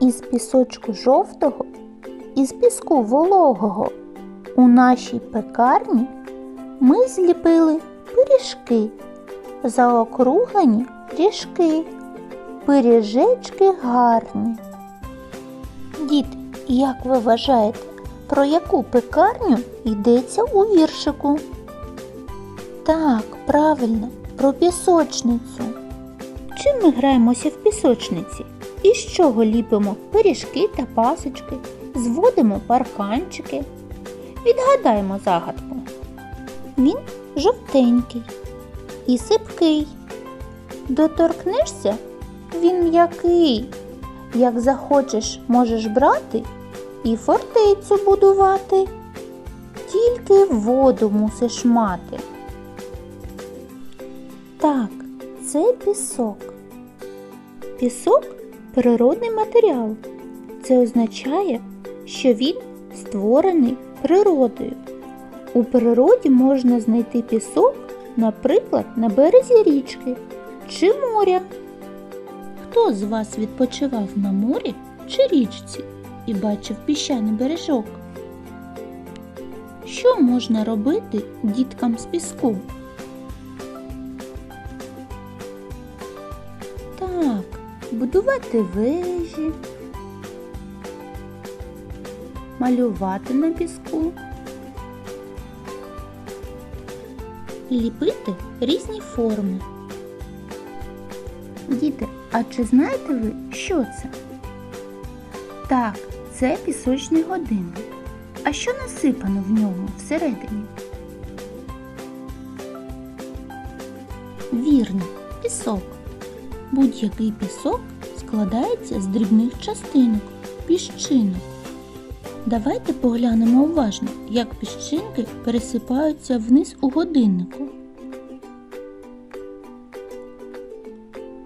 Із пісочку жовтого, із піску вологого. У нашій пекарні ми зліпили пиріжки, заокруглені ріжки, пиріжечки гарні. Діти, як ви вважаєте, про яку пекарню йдеться у віршику? Так, правильно, про пісочницю. Чим ми граємося в пісочниці? Із чого ліпимо пиріжки та пасочки, зводимо парканчики. Відгадаємо загадку. Він жовтенький і сипкий. Доторкнешся, він м'який. Як захочеш, можеш брати і фортецю будувати. Тільки воду мусиш мати. Так, це пісок. Пісок природний матеріал. Це означає, що він створений природою. У природі можна знайти пісок, наприклад, на березі річки чи моря. Хто з вас відпочивав на морі чи річці і бачив піщаний бережок? Що можна робити діткам з піску? Так, будувати вежі, малювати на піску, ліпити різні форми. Діти, а чи знаєте ви, що це? Так, це пісочний годинник. А що насипано в ньому всередині? Вірно, пісок. Будь-який пісок складається з дрібних частинок, піщинок. Давайте поглянемо уважно, як піщинки пересипаються вниз у годиннику.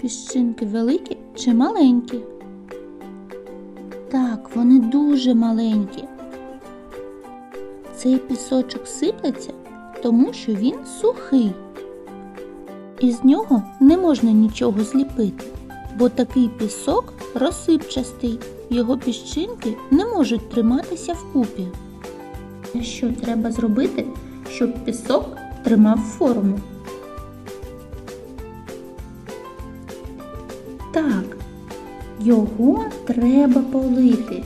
Піщинки великі чи маленькі? Так, вони дуже маленькі. Цей пісочок сиплеться, тому що він сухий. Із нього не можна нічого зліпити, бо такий пісок розсипчастий, його піщинки не можуть триматися вкупі. Що треба зробити, щоб пісок тримав форму? Так, його треба полити.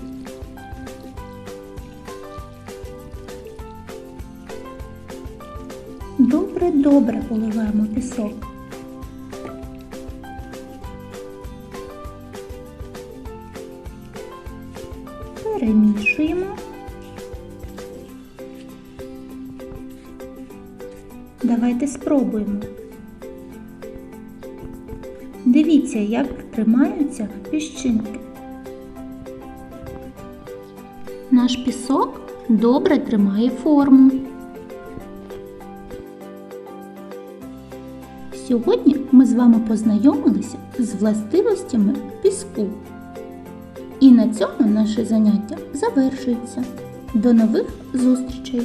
Добре, поливаємо пісок. Перемішуємо. Давайте спробуємо. Дивіться, як тримаються піщинки. Наш пісок добре тримає форму. Сьогодні ми з вами познайомилися з властивостями піску. І на цьому наше заняття завершується. До нових зустрічей!